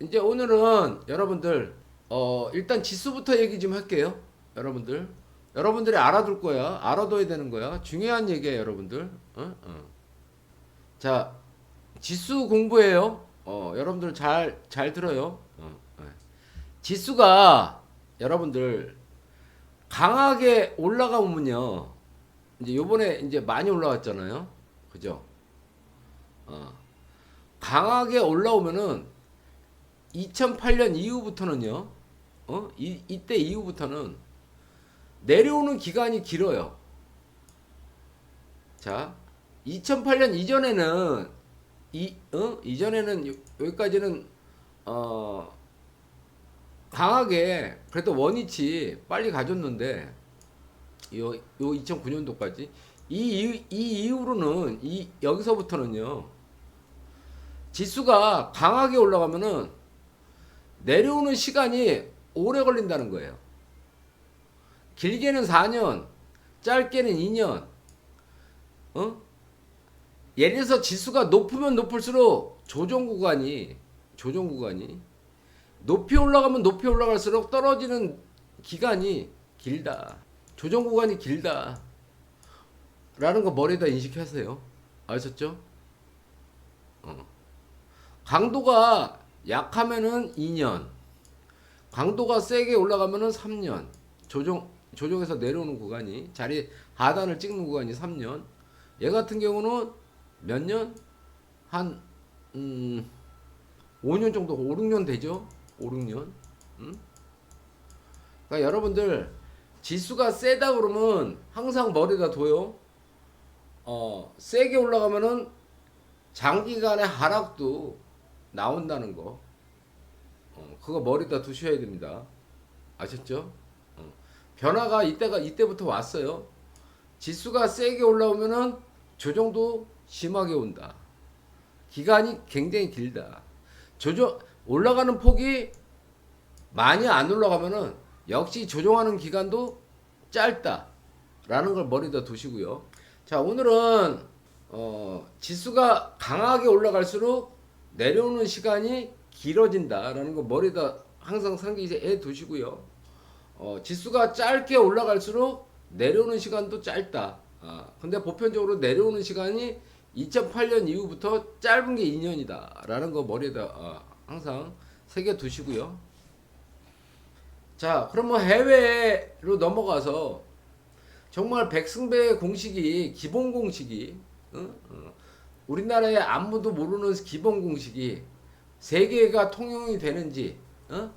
이제 오늘은 여러분들 어 일단 지수부터 얘기 좀 할게요. 여러분들 여러분들이 알아둘 거야. 알아둬야 되는 거야. 중요한 얘기야, 여러분들. 어? 어. 자, 지수 공부해요. 어, 여러분들 잘 잘 들어요. 어, 어. 지수가 여러분들 강하게 올라가면요. 이제 요번에 이제 많이 올라왔잖아요. 그죠? 어. 강하게 올라오면은 2008년 이후부터는요. 어? 이 이때 이후부터는 내려오는 기간이 길어요. 자, 2008년 이전에는 이 어? 이전에는 요- 여기까지는 어 강하게 그래도 원위치 빨리 가졌는데 요, 요 2009년도까지 이, 이후- 이 이후로는 이 여기서부터는요 지수가 강하게 올라가면은 내려오는 시간이 오래 걸린다는 거예요. 길게는 4년, 짧게는 2년. 어? 예를 들어서 지수가 높으면 높을수록 조정 구간이 조정 구간이 높이 올라가면 높이 올라갈수록 떨어지는 기간이 길다. 조정 구간이 길다. 라는 거 머리에다 인식하세요. 아셨죠? 어. 강도가 약하면은 2년. 강도가 세게 올라가면은 3년. 조정 조정에서 내려오는 구간이 자리 하단을 찍는 구간이 3년. 얘 같은 경우는 몇 년? 한 음, 5년 정도 5, 6년 되죠? 5, 6년. 음? 그러니까 여러분들 지수가 세다 그러면 항상 머리가 둬요. 어, 세게 올라가면은 장기간의 하락도 나온다는 거. 어, 그거 머리다 두셔야 됩니다. 아셨죠? 어. 변화가 이때가 이때부터 왔어요. 지수가 세게 올라오면은 조정도 심하게 온다. 기간이 굉장히 길다. 조정 올라가는 폭이 많이 안 올라가면은 역시 조정하는 기간도 짧다 라는 걸 머리다 두시고요. 자 오늘은 어, 지수가 강하게 올라갈수록 내려오는 시간이 길어진다라는 거 머리다 항상 상기해 두시고요. 어, 지수가 짧게 올라갈수록 내려오는 시간도 짧다. 아, 근데 보편적으로 내려오는 시간이 2008년 이후부터 짧은 게 2년이다 라는 거 머리에다 아, 항상 새겨 두시고요. 자, 그러면 해외로 넘어가서 정말 백승배 공식이 기본 공식이 어? 어. 우리나라에 아무도 모르는 기본 공식이 세계가 통용이 되는지 어?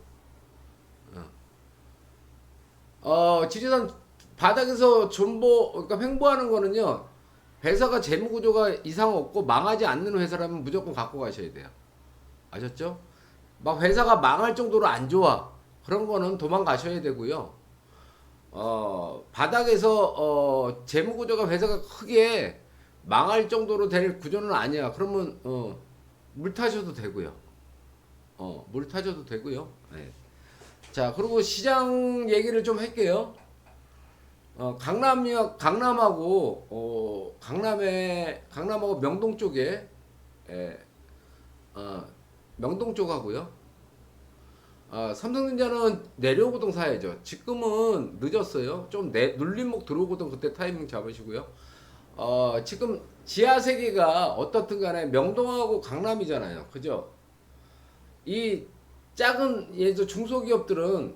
어, 어 지리산 바닥에서 존버 그러니까 횡보하는 거는요 회사가 재무 구조가 이상 없고 망하지 않는 회사라면 무조건 갖고 가셔야 돼요 아셨죠? 막 회사가 망할 정도로 안 좋아 그런 거는 도망가셔야 되고요 어 바닥에서 어 재무 구조가 회사가 크게 망할 정도로 될 구조는 아니야 그러면 어 물 타셔도 되고요 어 물 타셔도 되고요 네. 자 그리고 시장 얘기를 좀 할게요 어, 강남역 강남하고 어, 강남에 강남하고 명동 쪽에 에, 어, 명동 쪽하고요. 아, 삼성전자는 내려오거든 사야죠. 지금은 늦었어요. 좀 내, 눌림목 들어오거든 그때 타이밍 잡으시고요. 어, 지금 지하 세계가 어떻든 간에 명동하고 강남이잖아요. 그죠? 이 작은 예저 중소기업들은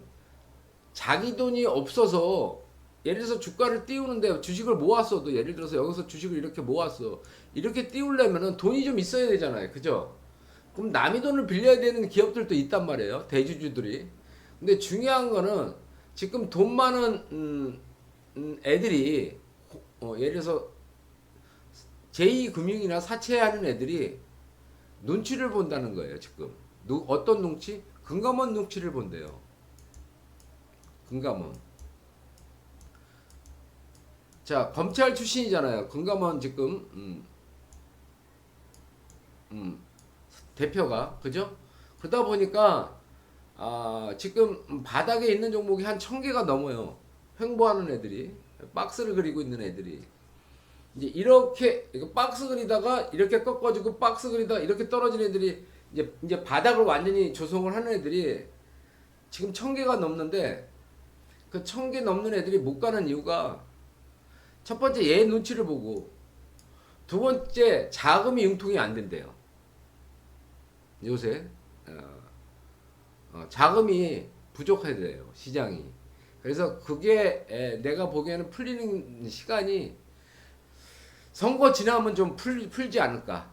자기 돈이 없어서 예를 들어서 주가를 띄우는데 주식을 모았어도 예를 들어서 여기서 주식을 이렇게 모았어. 이렇게 띄우려면은 돈이 좀 있어야 되잖아요. 그죠? 그럼 남의 돈을 빌려야 되는 기업들도 있단 말이에요. 대주주들이. 근데 중요한 거는 지금 돈 많은 음, 음, 애들이 어, 예를 들어서 제2금융이나 사채하는 애들이 눈치를 본다는 거예요 지금 누, 어떤 눈치? 금감원 눈치를 본대요 금감원 자 검찰 출신이잖아요. 금감원 지금 음, 음, 대표가 그죠? 그러다 보니까 아, 지금 바닥에 있는 종목이 한 천 개가 넘어요. 횡보하는 애들이 박스를 그리고 있는 애들이 이제 이렇게 박스 그리다가 이렇게 꺾어지고 박스 그리다 이렇게 떨어진 애들이 이제 이제 바닥을 완전히 조성을 하는 애들이 지금 천 개가 넘는데 그 천 개 넘는 애들이 못 가는 이유가 첫 번째 얘 눈치를 보고 두 번째 자금이 융통이 안 된대요. 요새 어, 어, 자금이 부족해져요 시장이. 그래서 그게 에, 내가 보기에는 풀리는 시간이 선거 지나면 좀 풀, 풀지 않을까.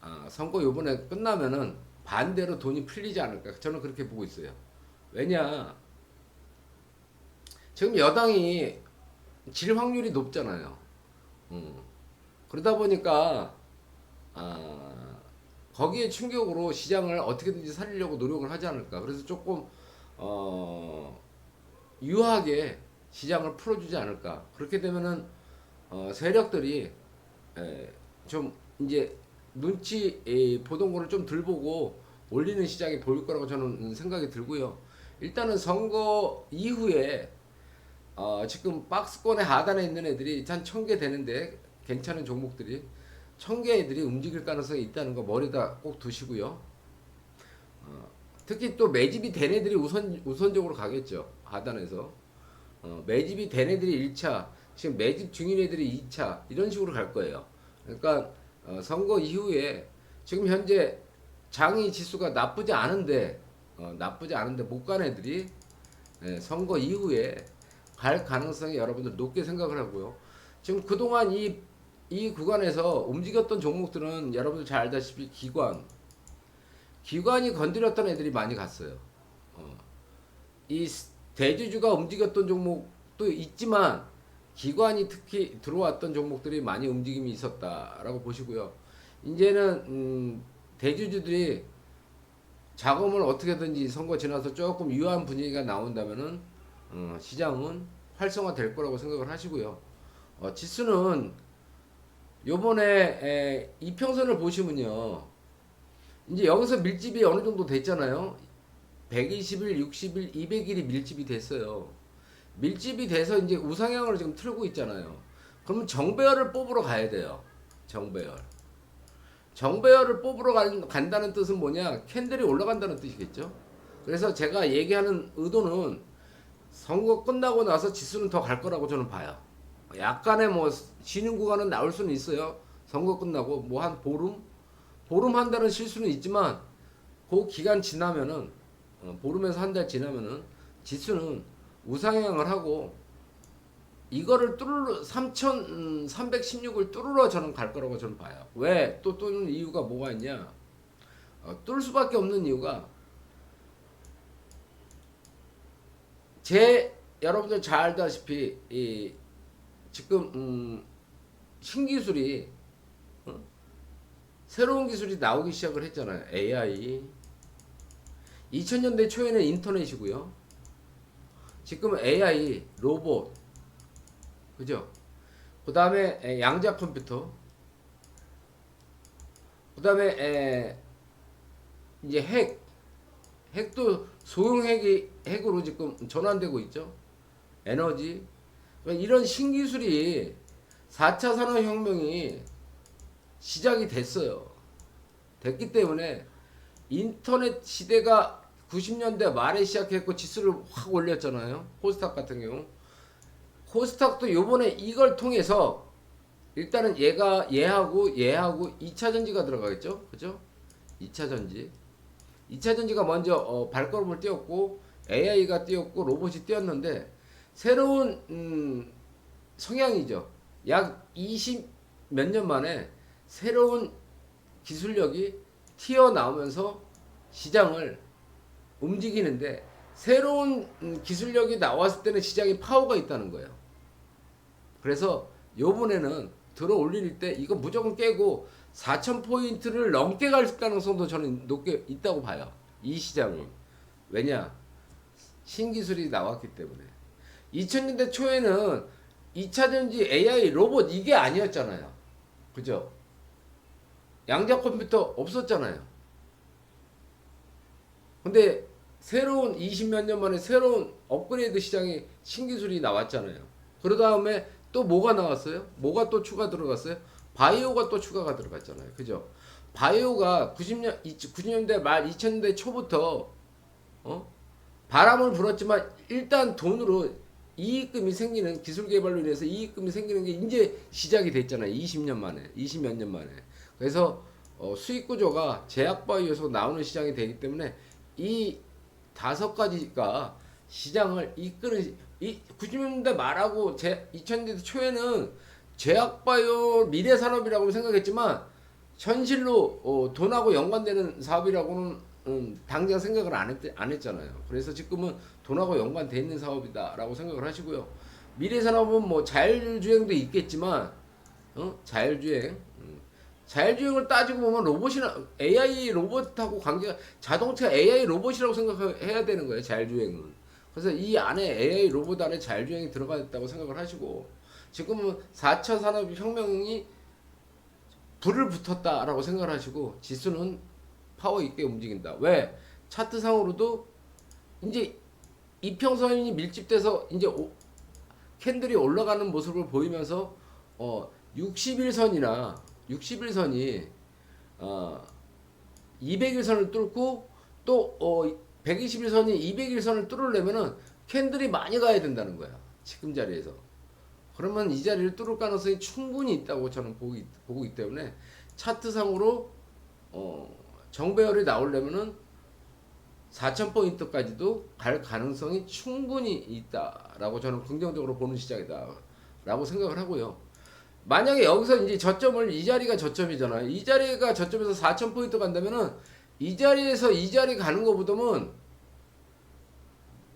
아, 선거 요번에 끝나면은 반대로 돈이 풀리지 않을까. 저는 그렇게 보고 있어요. 왜냐. 지금 여당이 질 확률이 높잖아요. 음. 그러다 보니까, 아, 거기에 충격으로 시장을 어떻게든지 살리려고 노력을 하지 않을까. 그래서 조금, 어, 유하게 시장을 풀어주지 않을까. 그렇게 되면은, 어, 세력들이 에, 좀 이제 눈치 에, 보던 거를 좀 덜 보고 올리는 시장이 보일 거라고 저는 생각이 들고요. 일단은 선거 이후에 어, 지금 박스권의 하단에 있는 애들이 한 천 개 되는데 괜찮은 종목들이 천 개 애들이 움직일 가능성이 있다는 거 머리다 꼭 두시고요. 어, 특히 또 매집이 된 애들이 우선 우선적으로 가겠죠 하단에서 어, 매집이 된 애들이 1차 지금 매집 중인 애들이 2차 이런 식으로 갈 거예요. 그러니까 어, 선거 이후에 지금 현재 장이 지수가 나쁘지 않은데 어, 나쁘지 않은데 못 간 애들이 예, 선거 이후에 갈 가능성이 여러분들 높게 생각을 하고요. 지금 그동안 이, 이 구간에서 움직였던 종목들은 여러분들 잘 알다시피 기관, 기관이 건드렸던 애들이 많이 갔어요. 어, 이 스- 대주주가 움직였던 종목도 있지만 기관이 특히 들어왔던 종목들이 많이 움직임이 있었다라고 보시고요. 이제는 음, 대주주들이 자금을 어떻게든지 선거 지나서 조금 유한 분위기가 나온다면은 어, 시장은 활성화 될 거라고 생각을 하시고요. 어, 지수는 요번에 에, 이평선을 보시면요. 이제 여기서 밀집이 어느 정도 됐잖아요. 120일, 60일, 200일이 밀집이 됐어요. 밀집이 돼서 이제 우상향을 지금 틀고 있잖아요. 그러면 정배열을 뽑으러 가야 돼요. 정배열. 정배열을 뽑으러 간, 간다는 뜻은 뭐냐? 캔들이 올라간다는 뜻이겠죠. 그래서 제가 얘기하는 의도는 선거 끝나고 나서 지수는 더 갈 거라고 저는 봐요. 약간의 뭐 쉬는 구간은 나올 수는 있어요. 선거 끝나고 뭐 한 보름, 보름 한 달은 쉴 수는 있지만 그 기간 지나면은 어, 보름에서 한 달 지나면은 지수는 우상향을 하고 이거를 뚫으러 3,316을 뚫으러 저는 갈 거라고 저는 봐요. 왜? 또 뚫는 이유가 뭐가 있냐? 어, 뚫을 수밖에 없는 이유가 제 여러분들 잘 알다시피 이 지금 음, 신기술이 어? 새로운 기술이 나오기 시작을 했잖아요. AI 2000년대 초에는 인터넷이고요. 지금 AI, 로봇, 그죠? 그 다음에 양자 컴퓨터, 그 다음에 이제 핵, 핵도 소형 핵이 핵으로 지금 전환되고 있죠. 에너지, 그러니까 이런 신기술이 4차 산업혁명이 시작이 됐어요. 됐기 때문에 인터넷 시대가 90년대 말에 시작했고 지수를 확 올렸잖아요. 코스닥 같은 경우. 코스닥도 요번에 이걸 통해서 일단은 얘가 얘하고 얘하고 2차 전지가 들어가겠죠. 그죠? 2차 전지. 2차 전지가 먼저 어, 발걸음을 띄웠고 AI가 띄웠고 로봇이 띄었는데 새로운 음, 성향이죠. 약 20 몇 년 만에 새로운 기술력이 튀어나오면서 시장을 움직이는데 새로운 음, 기술력이 나왔을 때는 시장에 파워가 있다는 거예요. 그래서 요번에는 들어 올릴 때 이거 무조건 깨고 4천 포인트를 넘게 갈 가능성도 저는 높게 있다고 봐요. 이 시장은 왜냐 신기술이 나왔기 때문에 2000년대 초에는 2차 전지 AI 로봇 이게 아니었잖아요. 그죠? 양자 컴퓨터 없었잖아요. 근데 새로운 20몇 년 만에 새로운 업그레이드 시장에 신기술이 나왔잖아요. 그 다음에 또 뭐가 나왔어요? 뭐가 또 추가 들어갔어요? 바이오가 또 추가가 들어갔잖아요. 그죠? 바이오가 90년 90년대 말 2000년대 초부터 어? 바람을 불었지만 일단 돈으로 이익금이 생기는 기술 개발로 인해서 이익금이 생기는 게 이제 시작이 됐잖아요. 20년 만에, 20몇 년 만에. 그래서 어, 수익 구조가 제약 바이오에서 나오는 시장이 되기 때문에 이 다섯 가지가 시장을 이끄는 이 90년대 말하고 제 2000년대 초에는 제약 바이오 미래 산업이라고 생각했지만 현실로 어, 돈하고 연관되는 사업이라고는 음, 당장 생각을 안, 했, 안 했잖아요. 그래서 지금은 돈하고 연관돼 있는 사업이다라고 생각을 하시고요. 미래 산업은 뭐 자율주행도 있겠지만 어? 자율주행 음. 자율주행을 따지고 보면 로봇이나 AI 로봇하고 관계가 자동차 AI 로봇이라고 생각해야 되는 거예요. 자율주행은. 그래서 이 안에 AI 로봇 안에 자율주행이 들어가 있다고 생각을 하시고 지금은 4차 산업혁명이 불을 붙었다라고 생각을 하시고 지수는 파워 있게 움직인다. 왜? 차트상으로도 이제 이평선이 밀집돼서 이제 오- 캔들이 올라가는 모습을 보이면서 어 60일선이나 60일선이 어 200일선을 뚫고 또 어 120일선이 200일선을 뚫으려면은 캔들이 많이 가야 된다는 거야. 지금 자리에서. 그러면 이 자리를 뚫을 가능성이 충분히 있다고 저는 보기, 보고 있기 때문에 차트상으로 어, 정배열이 나오려면은 4,000포인트까지도 갈 가능성이 충분히 있다라고 저는 긍정적으로 보는 시장이다라고 생각을 하고요. 만약에 여기서 이제 저점을 이 자리가 저점이잖아요. 이 자리가 저점에서 4,000포인트 간다면은 이 자리에서 이 자리 가는 것보다는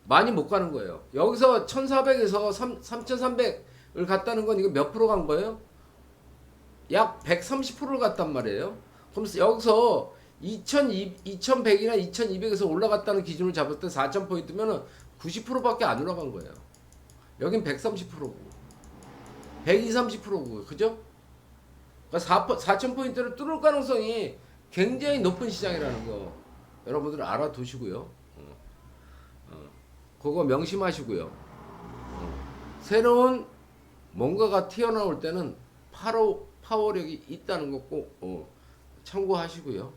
많이 못 가는 거예요. 여기서 1,400에서 3,300을 갔다는 건 이거 몇 프로 간 거예요? 약 130%를 갔단 말이에요. 그럼 여기서 2,200, 2,100이나 2,200에서 올라갔다는 기준을 잡을 때 4,000포인트면은 90%밖에 안 올라간 거예요. 여긴 130%고. 120, 30%고. 그죠? 그러니까 4,000포인트를 뚫을 가능성이 굉장히 높은 시장이라는 거 여러분들 알아두시고요. 어. 어. 그거 명심하시고요. 어. 새로운 뭔가가 튀어나올 때는 파워, 파워력이 있다는 거꼭 어, 참고하시고요.